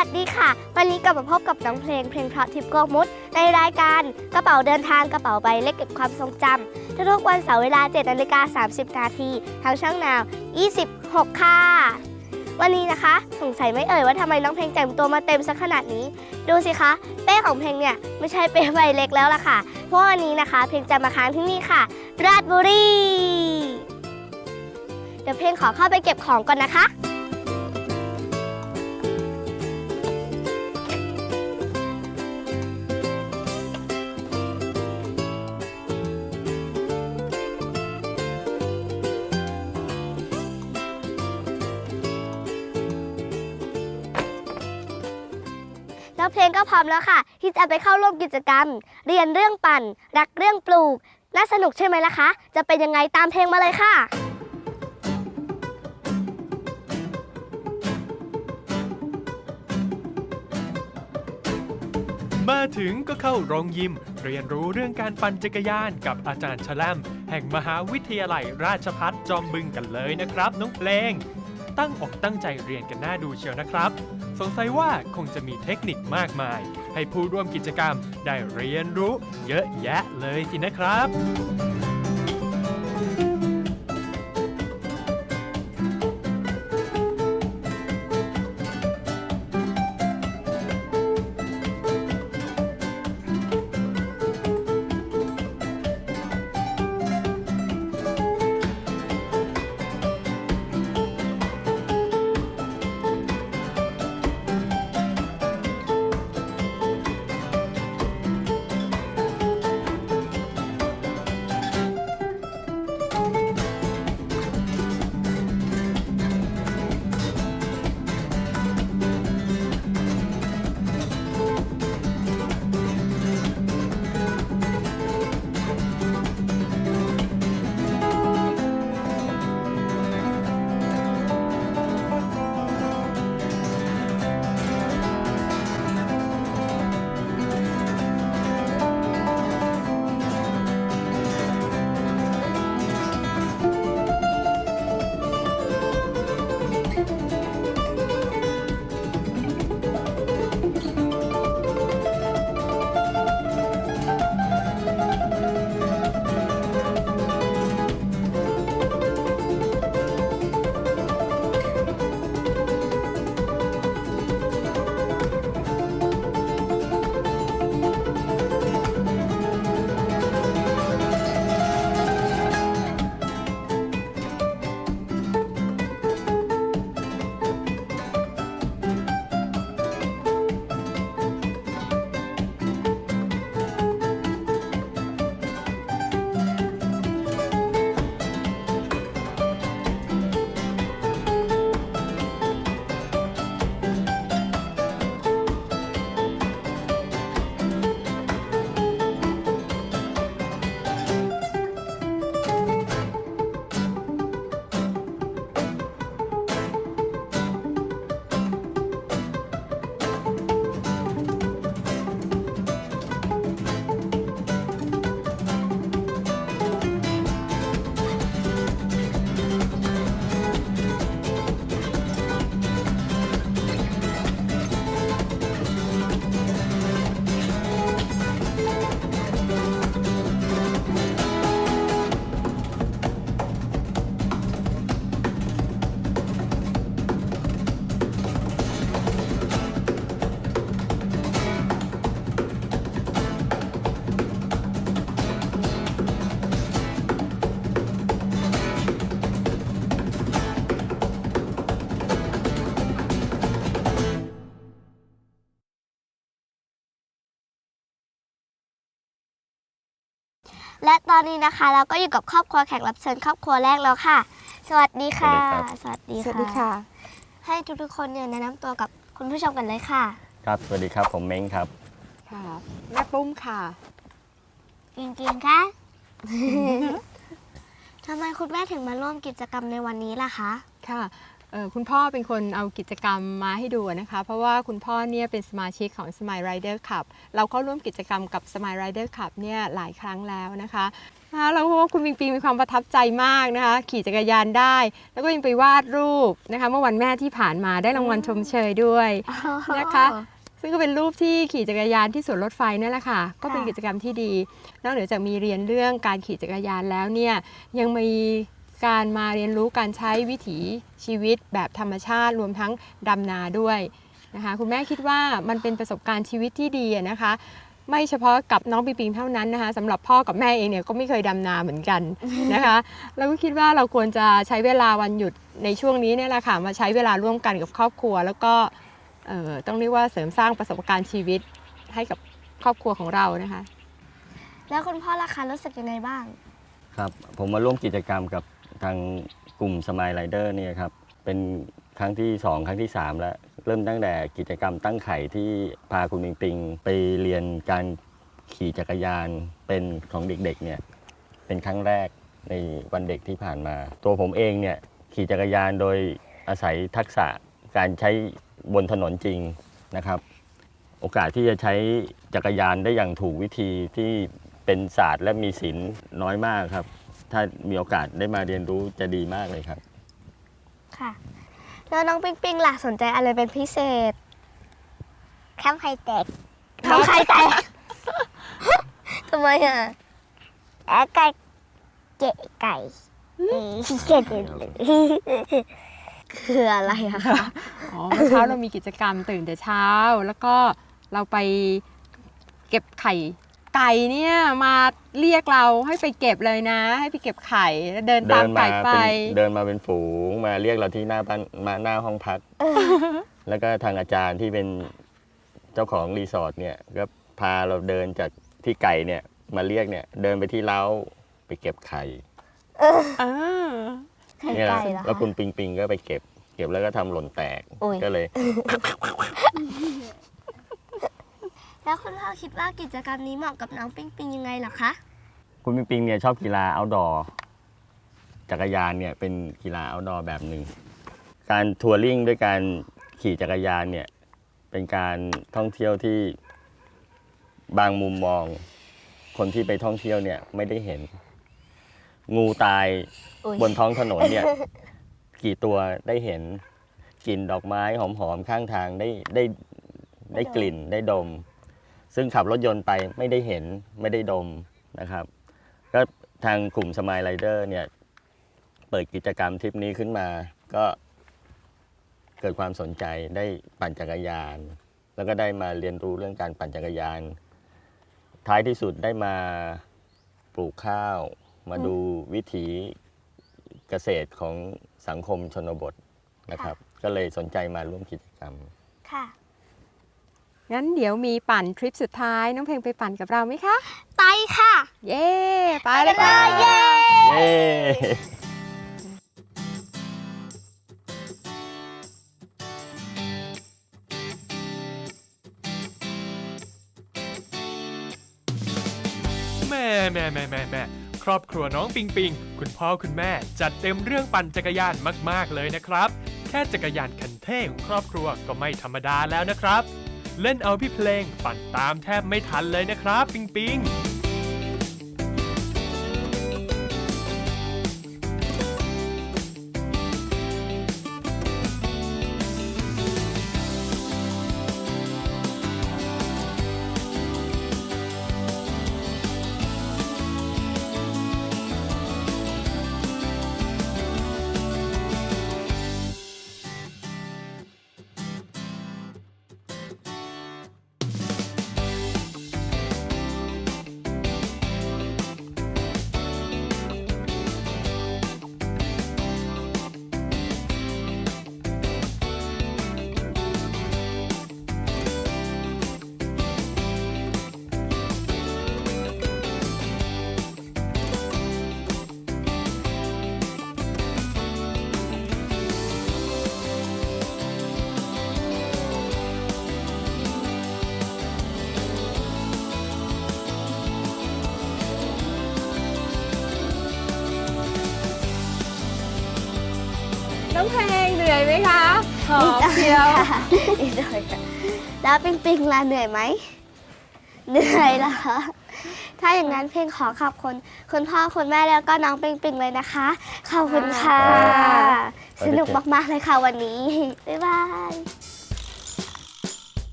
วัสดีค่ะ วันนี้กลับมาพบกับน้องเพลงเพลงเพราะทิพย์โกมุดในรายการกระเป๋าเดินทางกระเป๋าใบเล็กเก็บความทรงจำทุกๆวันเสาร์เวลา7นาฬิกา30 นาทีทางช่องนาว 26 ค่ะ วันนี้นะคะ สงสัยไม่เอ่ยว่าทำไมน้องเพลงแต่งตัวมาเต็มสักขนาดนี้ ดูสิคะ เป้ของเพลงเนี่ยไม่ใช่เป้ใบเล็กแล้วล่ะค่ะ เพราะวันนี้นะคะ เพลงจะมาค้างที่นี่ค่ะ ราชบุรี เดี๋ยวเพลงขอเข้าไปเก็บของก่อนนะคะ เพลงก็พร้อมแล้วค่ะ ที่จะไปเข้าร่วมกิจกรรม เรียนเรื่องปั่น รักเรื่องปลูก น่าสนุกใช่ไหมล่ะคะ จะเป็นยังไงตามเพลงมาเลยค่ะมาถึงก็เข้าโรงยิม เรียนรู้เรื่องการปั่นจักรยานกับอาจารย์ชะแลมแห่งมหาวิทยาลัยราชพัฒจอมบึงกันเลยนะครับ น้องเพลง ตั้งอกตั้งใจเรียนกันหน้าดูเชียวนะครับ สงสัยว่าคงจะมีเทคนิคมากมาย ให้ผู้ร่วมกิจกรรมได้เรียนรู้เยอะแยะเลยสินะครับ และตอนนี้นะคะเราก็อยู่กับครอบครัวแขกรับเชิญครอบครัวแรกแล้วค่ะ สวัสดีค่ะ สวัสดีครับสวัสดีสวัสดีค่ะ ให้ทุกๆคนเนี่ยแนะนำตัวกับคุณผู้ชมกันเลยค่ะครับ สวัสดีครับ ผมเม้งครับ ค่ะ แม่ปุ้มค่ะ จริงๆคะทำไมคุณแม่ถึงมาร่วมกิจกรรมในวันนี้ล่ะคะ ค่ะเอ่อ คุณพ่อเป็นคนเอากิจกรรมมาให้ดูนะคะ เพราะว่าคุณพ่อเนี่ยเป็นสมาชิกของ Smile Rider Club เราเข้าร่วมกิจกรรมกับ Smile Rider Club เนี่ยหลายครั้งแล้วนะคะนะคะแล้วก็ว่าคุณปิงปิงมีความประทับใจมากนะคะ ขี่จักรยานได้ แล้วก็ยังไปวาดรูปนะคะ เมื่อวันแม่ที่ผ่านมาได้รางวัลชมเชยด้วยนะคะซึ่งก็เป็นรูปที่ขี่จักรยานที่สวนรถไฟนั่นแหละค่ะ ก็เป็นค่ะกิจกรรมที่ดี นอกเหนือจากมีเรียนเรื่องการขี่จักรยานแล้วเนี่ยยังมี การมาเรียนรู้การใช้วิถีชีวิตแบบธรรมชาติรวมทั้งดำนาด้วยนะคะคุณแม่คิดว่ามันเป็นประสบการณ์ชีวิตที่ดีอะนะคะ ไม่เฉพาะกับน้องปิงปิงเท่านั้นนะคะสำหรับพ่อกับแม่เองเนี่ยก็ไม่เคยดำนาเหมือนกันนะคะเราก็คิดว่าเราควรจะใช้เวลาวันหยุดในช่วงนี้เนี่ยแหละค่ะมาใช้เวลาร่วมกันกับครอบครัว แล้วก็เอ่อต้องเรียกว่าเสริมสร้างประสบการณ์ชีวิตให้กับครอบครัวของเรานะคะ แล้วคุณพ่อล่ะคะรู้สึกยังไงบ้าง ครับ ผมมาร่วมกิจกรรมกับ ทางกลุ่มสม i l ไรเดอร์เนี่ยครับเป็นครั้งที่ 2 ครั้งที่ 3 แล้ว เริ่มตั้งแต่กิจกรรมตั้งไข่ที่พาคุณปิงปิงไปเรียนการขี่จักรยานเป็นของเด็กๆเนี่ยเป็นครั้งแรกในวันเด็กที่ผ่านมา ตัวผมเองเนี่ยขี่จักรยานโดยอาศัยทักษะการใช้บนถนนจริงนะครับ โอกาสที่จะใช้จักรยานได้อย่างถูกวิธีที่เป็นศาสตร์และมีศิลป์น้อยมากครับ ถ้ามีโอกาสได้มาเรียนรู้จะดีมากเลยครับ ค่ะ แล้วน้องปิงปิงล่ะสนใจอะไรเป็นพิเศษทำไข่แตกทำไข่แตกทำไมอะแอะไก่เกะไก่เกะเด็นเลยคืออะไรอะคะอ๋อเมื่อเช้าเรามีกิจกรรมตื่นแต่เช้า แล้วก็เราไปเก็บไข่ ไก่เนี่ยมาเรียกเราให้ไปเก็บเลยนะ ให้ไปเก็บไข่แล้วเดินตามไก่ไปเป็นเดินมาเป็นฝูงมาเรียกเราที่หน้าบ้านมาหน้าห้องพัก แล้วก็ทางอาจารย์ที่เป็นเจ้าของรีสอร์ทเนี่ยก็พาเราเดินจากที่ไก่เนี่ยมาเรียกเนี่ยเดินไปที่เล้าไปเก็บไข่อ่าไข่เนี่ยไก่เหรอแล้วคะ คุณปิงปิงก็ไปเก็บ เก็บแล้วก็ทำหล่นแตกโอ้ยก็เลย แล้วคุณพ่อคิดว่ากิจกรรมนี้เหมาะกับน้องปิงปิงยังไงเหรอคะ คุณปิงปิงเนี่ยชอบกีฬา outdoor จักรยานเนี่ยเป็นกีฬา outdoor แบบหนึ่ง การทัวริงด้วยการขี่จักรยานเนี่ยเป็นการท่องเที่ยวที่บางมุมมอง คนที่ไปท่องเที่ยวเนี่ยไม่ได้เห็น งูตายอุ๊ย บนท้องถนนเนี่ย กี่ตัวได้เห็นกลิ่นดอกไม้หอมๆข้างทางได้ได้ได้กลิ่นได้ดม ซึ่งขับรถยนต์ไปไม่ได้เห็นไม่ได้ดมนะครับก็ทางกลุ่มสม i l ไรเดอร์เนี่ยเปิดกิจกรรมทริปนี้ขึ้นมา ก็เกิดความสนใจได้ปั่นจักรยาน แล้วก็ได้มาเรียนรู้เรื่องการปั่นจักรยาน ท้ายที่สุดได้มาปลูกข้าว มาดูวิถีเกษตรของสังคมชนบทนะครับ ก็เลยสนใจมาร่วมกิจกรรมค่ะ งั้นเดี๋ยวมีปั่นทริปสุดท้ายน้องเพลงไปปั่นกับเราไหมคะ ไปค่ะ เย้ไปเลยค่ะเย้เย้แม่แม่แม่แม่แม่ครอบครัวน้องปิงปิง คุณพ่อคุณแม่ จัดเต็มเรื่องปั่นจักรยานมาก ๆ เลยนะครับ แค่จักรยานคันเท่ของครอบครัวก็ไม่ธรรมดาแล้วนะครับ เล่นเอาพี่เพลงปั่นตามแทบไม่ทันเลยนะครับ ปิงปิง น้องเพลงเหนื่อยไหมคะหอมเชียวค่ะนิดหน่อยค่ะแล้วปิงปิงล่ะเหนื่อยไหมเหนื่อยเหรอคะถ้าอย่างนั้นเพลงขอขอบคุณคุณพ่อคุณแม่แล้วก็น้องปิงปิงเลยนะคะ ขอบคุณค่ะครับสนุกมากๆเลยค่ะวันนี้ บ๊ายบาย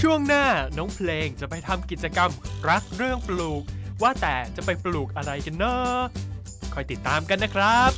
ช่วงหน้าน้องเพลงจะไปทำกิจกรรมรักเรื่องปลูก ว่าแต่จะไปปลูกอะไรกันเนาะคอยติดตามกันนะครับ